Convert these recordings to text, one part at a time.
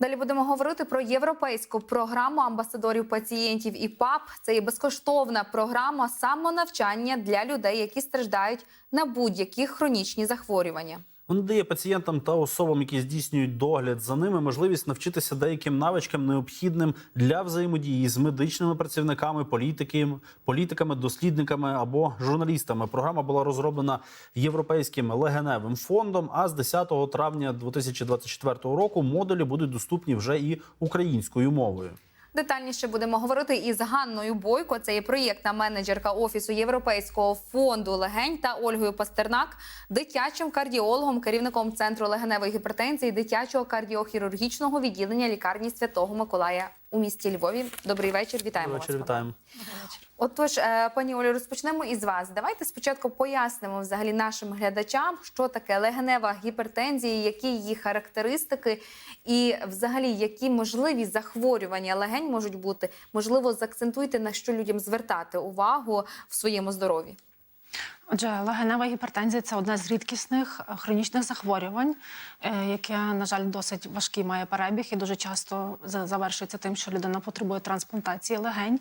Далі будемо говорити про європейську програму амбасадорів пацієнтів і ПАП. Це є безкоштовна програма самонавчання для людей, які страждають на будь-які хронічні захворювання. Він дає пацієнтам та особам, які здійснюють догляд за ними, можливість навчитися деяким навичкам, необхідним для взаємодії з медичними працівниками, політиками, політиками, дослідниками або журналістами. Програма була розроблена європейським легеневим фондом. А з 10 травня 2024 року модулі будуть доступні вже і українською мовою. Детальніше будемо говорити із Ганною Бойко. Це є проєктна менеджерка офісу Європейського фонду легень та Ольгою Пастернак, дитячим кардіологом, керівником центру легеневої гіпертензії дитячого кардіохірургічного відділення лікарні Святого Миколая у місті Львові. Добрий вечір. Вітаємо Вечір вас. вітаємо. Отож, е, пані Олю, розпочнемо із вас. Давайте спочатку пояснимо взагалі нашим глядачам, що таке легенева гіпертензія, які її характеристики, і взагалі які можливі захворювання легень можуть бути. Можливо, заакцентуйте на що людям звертати увагу в своєму здоров'ї. Отже, легенева гіпертензія це одне з рідкісних е, хронічних захворювань, е, яке, на жаль, досить важкий має перебіг і дуже часто за- завершується тим, що людина потребує трансплантації легень.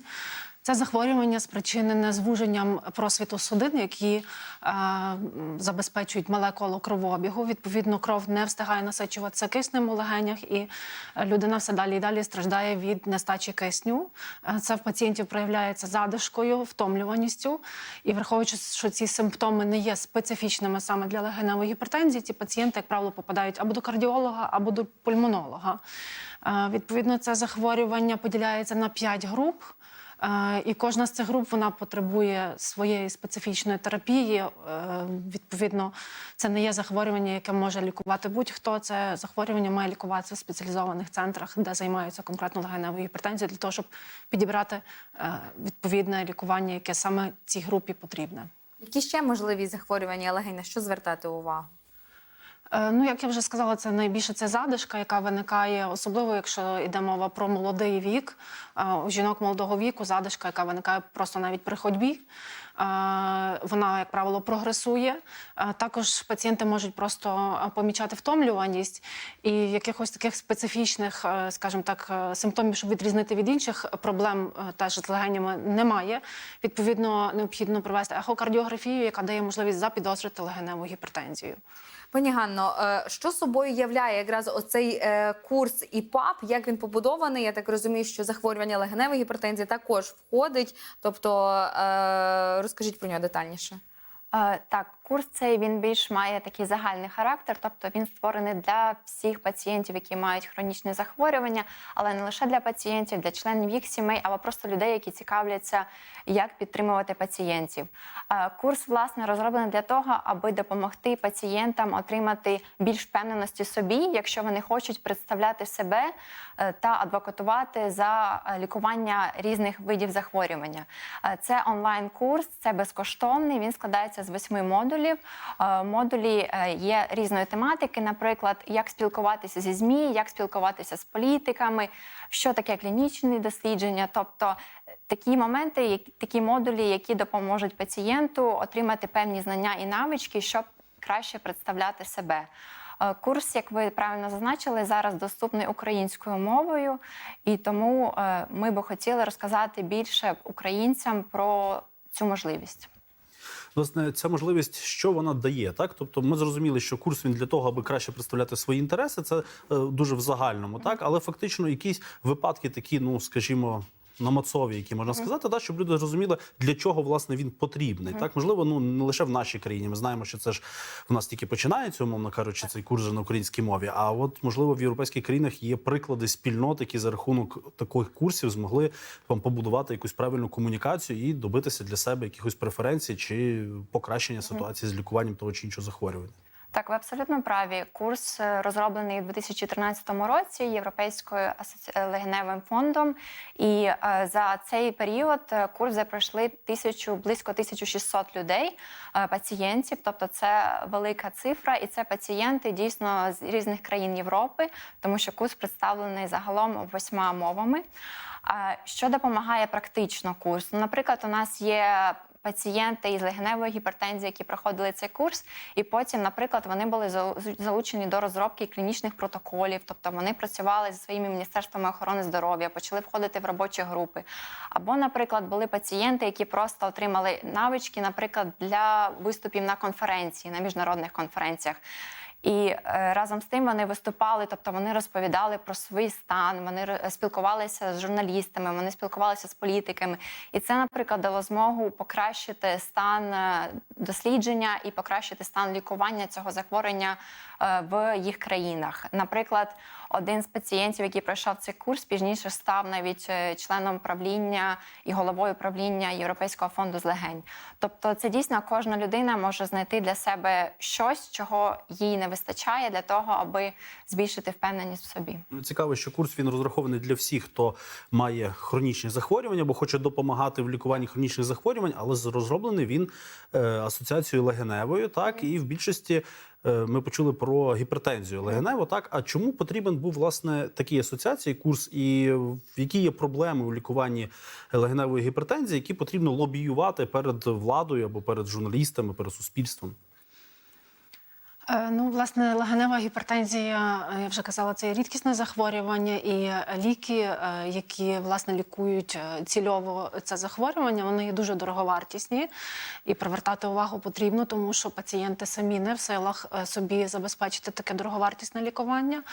Це захворювання спричинене звуженням просвіту судин, які е, забезпечують мале коло кровообігу. Відповідно, кров не встигає насичуватися киснем у легенях, і е, людина все далі і далі страждає від нестачі кисню. Е, Це в пацієнтів проявляється задишкою, втомлюваністю. І враховуючи, що ці симптоми не є специфічними саме для легеневої гіпертензії, ці пацієнти, як правило, попадають або до кардіолога, або до пульмонолога. Е, Відповідно, це захворювання поділяється на 5 груп. Е, І кожна з цих груп вона потребує своєї специфічної терапії. Е, Відповідно, це не є захворювання, яке може лікувати будь-хто. Це захворювання має лікуватися в спеціалізованих центрах, де займаються конкретно легеневою гіпертензією, для того, щоб підібрати е, відповідне лікування, яке саме цій групі потрібне. Які ще можливі захворювання легень? На що звертати увагу? Е, Ну, як я вже сказала, це найбільше це задишка, яка виникає, особливо якщо йде мова про молодий вік. Е, У жінок молодого віку задишка, яка виникає просто навіть при ходьбі. Е, Вона, як правило, прогресує. Е, Також пацієнти можуть просто е, помічати втомлюваність і якихось таких специфічних, скажімо так, симптомів, щоб відрізнити від інших проблем теж з легенями немає. Відповідно, необхідно провести ехокардіографію, яка дає можливість запідозрити легеневу гіпертензію. Пані Ганно, що собою являє якраз оцей курс ІПАП? Як він побудований? Я так розумію, що захворювання легеневої гіпертензії також входить. Тобто розкажіть про нього детальніше. Е, Так, курс цей він більш має такий загальний характер, тобто він створений для всіх пацієнтів, які мають хронічне захворювання, але не лише для пацієнтів, для членів їх сімей, або просто людей, які цікавляться, як підтримувати пацієнтів. Е, Курс власне розроблений для того, аби допомогти пацієнтам отримати більш впевненості собі, якщо вони хочуть представляти себе е, та адвокатувати за лікування різних видів захворювання. Це онлайн-курс, це безкоштовний. Він складається з восьми модулів. Е, Модулі е, є різної тематики, наприклад, як спілкуватися зі ЗМІ, як спілкуватися з політиками, що таке клінічні дослідження, тобто е, такі моменти, такі модулі, які допоможуть пацієнту отримати певні знання і навички, щоб краще представляти себе. Курс, як ви правильно зазначили, зараз доступний українською мовою, і тому ми би хотіли розказати більше українцям про цю можливість. Власне, ця можливість, що вона дає, так тобто, ми зрозуміли, що курс він для того, аби краще представляти свої інтереси, це е, дуже в загальному, так але фактично якісь випадки такі, ну скажімо. Намацові, які можна сказати, да, щоб люди зрозуміли, для чого власне він потрібний. Так можливо, ну не лише в нашій країні. Ми знаємо, що це ж в нас тільки починається, умовно кажучи, цей курс на українській мові. А от можливо в європейських країнах є приклади спільнот, які за рахунок таких курсів змогли вам побудувати якусь правильну комунікацію і добитися для себе якихось преференцій чи покращення ситуації з лікуванням того чи іншого захворювання. Так, ви абсолютно праві. Курс е, розроблений у 2014 році Європейською е, легеневим фондом. І е, за цей період курс пройшли тисячу близько 1600 людей, пацієнтів. Тобто, це велика цифра, і це пацієнти дійсно з різних країн Європи, тому що курс представлений загалом восьма мовами. Що допомагає практично курс? Наприклад, у нас є пацієнти із легеневою гіпертензією, які проходили цей курс, і потім, наприклад, вони були залу- залучені до розробки клінічних протоколів, тобто вони працювали зі своїми міністерствами охорони здоров'я, почали входити в робочі групи. Або, наприклад, були пацієнти, які просто отримали навички, наприклад, для виступів на конференції, на міжнародних конференціях. І е, разом з тим вони виступали, тобто вони розповідали про свій стан, вони спілкувалися з журналістами, вони спілкувалися з політиками. І це, наприклад, дало змогу покращити стан е, дослідження і покращити стан лікування цього захворювання е, в їх країнах. Наприклад, один з пацієнтів, який пройшов цей курс, пізніше став навіть членом правління і головою правління Європейського фонду з легень. Тобто, це дійсно кожна людина може знайти для себе щось, чого їй не вистачає для того, аби збільшити впевненість в собі. Ну, Цікаво, що курс він розрахований для всіх, хто має хронічні захворювання, бо хоче допомагати в лікуванні хронічних захворювань, але розроблений він е, асоціацією легеневою. Так і в більшості е, ми почули про гіпертензію легеневу. Так, а чому потрібен був власне такій асоціації курс, і які є проблеми у лікуванні легеневої гіпертензії, які потрібно лобіювати перед владою або перед журналістами, перед суспільством? Е, Ну, власне, легенева гіпертензія, е, я вже казала, це рідкісне захворювання, і ліки, е, які власне лікують цільово це захворювання, вони є дуже дороговартісні. І привертати увагу потрібно, тому що пацієнти самі не в силах собі забезпечити таке дороговартісне лікування.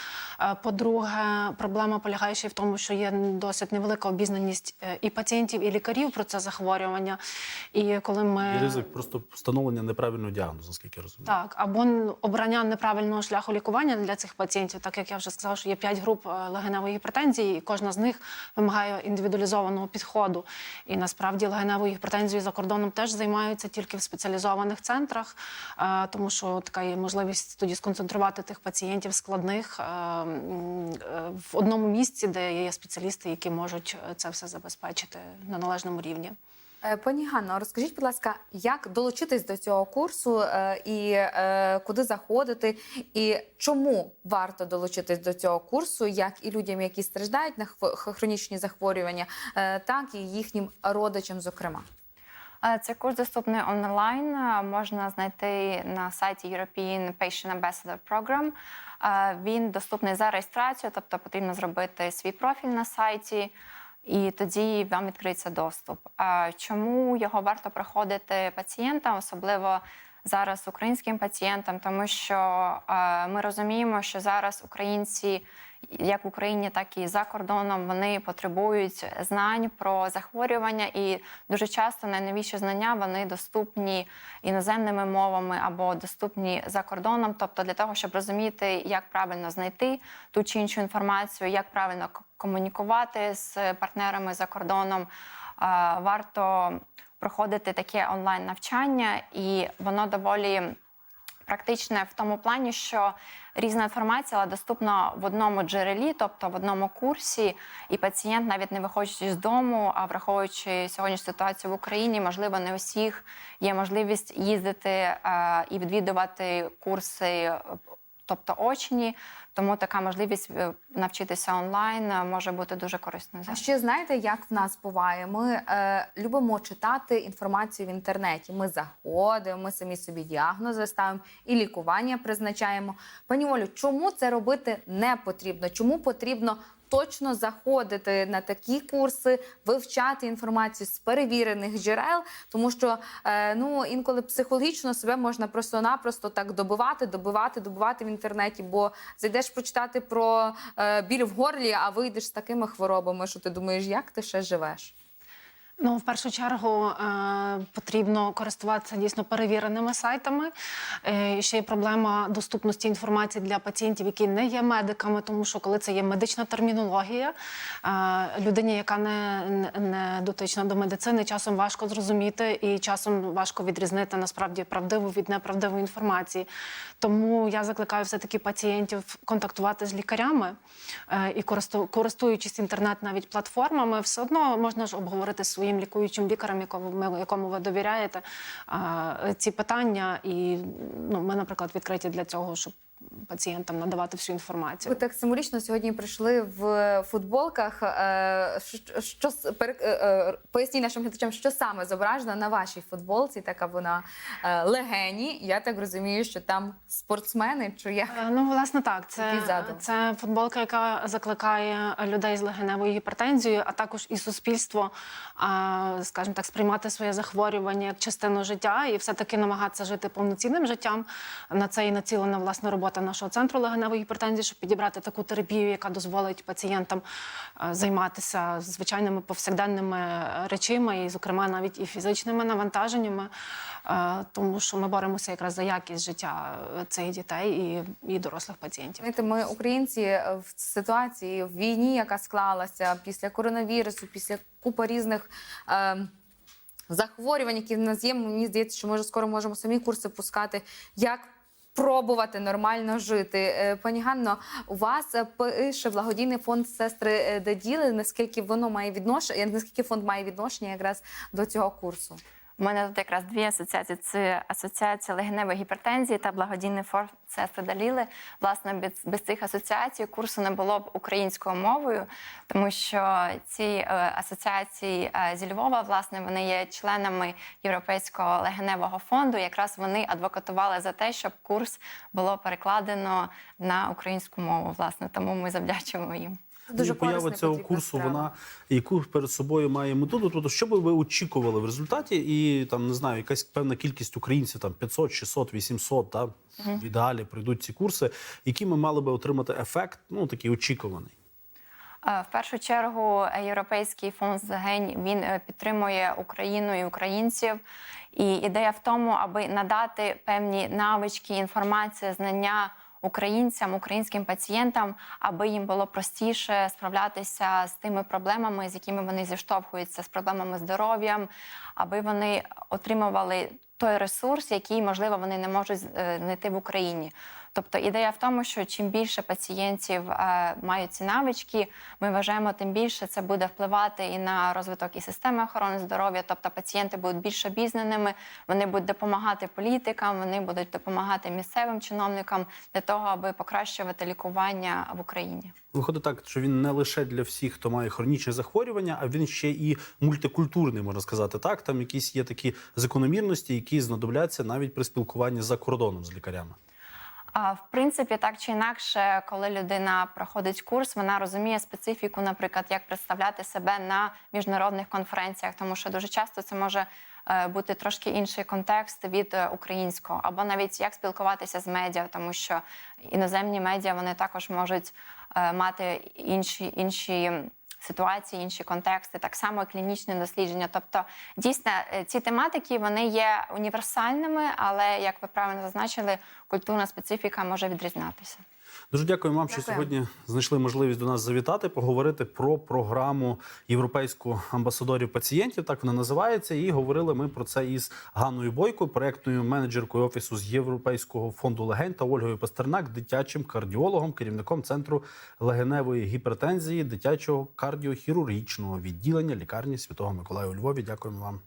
По-друге, проблема полягає ще й в тому, що є досить невелика обізнаність і пацієнтів, і лікарів про це захворювання. І коли ми Є ризик просто встановлення неправильного діагнозу, наскільки я розумію. так, або обрання неправильного шляху лікування для цих пацієнтів, так як я вже сказала, що є п'ять груп е, легеневої гіпертензії, і кожна з них вимагає індивідуалізованого підходу. І насправді легеневою гіпертензією за кордоном теж займаються тільки в спеціалізованих центрах, е, тому що така є можливість тоді сконцентрувати тих пацієнтів складних е, в одному місці, де є спеціалісти, які можуть це все забезпечити на належному рівні. Е, Пані Ганно, розкажіть, будь ласка, як долучитись до цього курсу е, і е, куди заходити, і чому варто долучитись до цього курсу, як і людям, які страждають на хронічні захворювання, так і їхнім родичам, зокрема. Цей курс доступний онлайн. Можна знайти на сайті European Patient Ambassador Program. Він доступний за реєстрацією, тобто потрібно зробити свій профіль на сайті, і тоді вам відкриється доступ. Чому його варто проходити пацієнтам, особливо зараз українським пацієнтам, тому що е, ми розуміємо, що зараз українці як в Україні, так і за кордоном вони потребують знань про захворювання, і дуже часто найновіші знання вони доступні іноземними мовами або доступні за кордоном. Тобто, для того, щоб розуміти, як правильно знайти ту чи іншу інформацію, як правильно комунікувати з партнерами за кордоном, е, варто проходити таке онлайн навчання, і воно доволі практичне в тому плані, що різна інформація доступна в одному джерелі, тобто в одному курсі, і пацієнт, навіть не виходячи з дому, а враховуючи сьогоднішню ситуацію в Україні, можливо, не усіх є можливість їздити е, і відвідувати курси. Тобто очні, тому така можливість е, навчитися онлайн е, може бути дуже корисною. А ще знаєте, як в нас буває? Ми е, любимо читати інформацію в інтернеті. Ми заходимо, ми самі собі діагнози ставимо і лікування призначаємо. Пані Олю, чому це робити не потрібно? Чому потрібно точно заходити на такі курси, вивчати інформацію з перевірених джерел? Тому що е, ну інколи психологічно себе можна просто-напросто так добивати, добивати, добивати в інтернеті, бо зайдеш прочитати про е, біль в горлі, а вийдеш з такими хворобами, що ти думаєш, як ти ще живеш? Ну, в першу чергу е, потрібно користуватися дійсно перевіреними сайтами. Е, і ще є проблема доступності інформації для пацієнтів, які не є медиками, тому що коли це є медична термінологія, е, людині, яка не, не, дотична до медицини, часом важко зрозуміти і часом важко відрізнити насправді правдиву від неправдивої інформації. Тому я закликаю все-таки пацієнтів контактувати з лікарями і користу- користуючись інтернет навіть платформами, все одно можна ж обговорити з своїм лікуючим лікарем, якому ви довіряєте ці питання. І ну, ми, наприклад, відкриті для цього, щоб пацієнтам надавати всю інформацію. Ви так символічно сьогодні прийшли в футболках. Е, Що, е, е, поясніть нашим глядачам, що саме зображено на вашій футболці? Така вона легені. Я так розумію, що там спортсмени. Чи як? Ну, власне, так. Це, це футболка, яка закликає людей з легеневою гіпертензією, а також і суспільство, скажімо так, сприймати своє захворювання як частину життя і все-таки намагатися жити повноцінним життям. На це і націлена власне робота нашого центру легеневої гіпертензії, щоб підібрати таку терапію, яка дозволить пацієнтам е, займатися звичайними повсякденними е, речима, і, зокрема, навіть і фізичними навантаженнями, е, тому що ми боремося якраз за якість життя цих дітей і, і дорослих пацієнтів. Знаєте, ми українці в ситуації в війні, яка склалася після коронавірусу, після купи різних. Е, Захворювань, які в нас є, мені здається, що ми вже скоро можемо самі курси пускати. Як пробувати нормально жити? Е, Пані Ганно, у вас е, пише благодійний фонд сестри е, Деділи. Наскільки воно має відношення? Наскільки фонд має відношення якраз до цього курсу? У мене тут якраз дві асоціації: це асоціація легеневої гіпертензії та благодійний фонд сестри Даліли. Власне, без, без цих асоціацій курсу не було б українською мовою, тому що ці е, асоціації е, зі Львова, власне, вони є членами Європейського легеневого фонду. Якраз вони адвокатували за те, щоб курс було перекладено на українську мову. Власне, тому ми завдячуємо їм. Дуже і поява цього курсу, справа. вона яку перед собою має мету. Тобто, що би ви очікували в результаті, і там не знаю, якась певна кількість українців, там 500, 600, 800, та в ідеалі пройдуть ці курси, які ми мали би отримати ефект, ну такий очікуваний. Е, В першу чергу е, Європейський фонд згень він е, підтримує Україну і українців. І ідея в тому, аби надати певні навички, інформацію, знання українцям, українським пацієнтам, аби їм було простіше справлятися з тими проблемами, з якими вони зіштовхуються, з проблемами здоров'ям, аби вони отримували той ресурс, який можливо вони не можуть е, знайти в Україні. Тобто ідея в тому, що чим більше пацієнтів е, мають ці навички, ми вважаємо, тим більше це буде впливати і на розвиток і системи охорони здоров'я. Тобто пацієнти будуть більш обізнаними, вони будуть допомагати політикам, вони будуть допомагати місцевим чиновникам для того, аби покращувати лікування в Україні. Виходить так, що він не лише для всіх, хто має хронічне захворювання, а він ще і мультикультурний, можна сказати. Так, там якісь є такі закономірності, які знадобляться навіть при спілкуванні за кордоном з лікарями. В принципі, так чи інакше, коли людина проходить курс, вона розуміє специфіку, наприклад, як представляти себе на міжнародних конференціях, тому що дуже часто це може е, бути трошки інший контекст від е, українського, або навіть як спілкуватися з медіа, тому що іноземні медіа вони також можуть е, мати інші інші. Ситуації, інші контексти, так само і клінічне дослідження. Тобто, дійсно, ці тематики вони є універсальними, але як ви правильно зазначили, культурна специфіка може відрізнятися. Дуже дякую вам, що Дякую. сьогодні знайшли можливість до нас завітати, поговорити про програму європейську амбасадорів пацієнтів. Так вона називається. І говорили ми про це із Ганною Бойко, проектною менеджеркою офісу з Європейського фонду легень та Ольгою Пастернак, дитячим кардіологом, керівником центру легеневої гіпертензії дитячого кардіохірургічного відділення лікарні Святого Миколая у Львові. Дякуємо вам.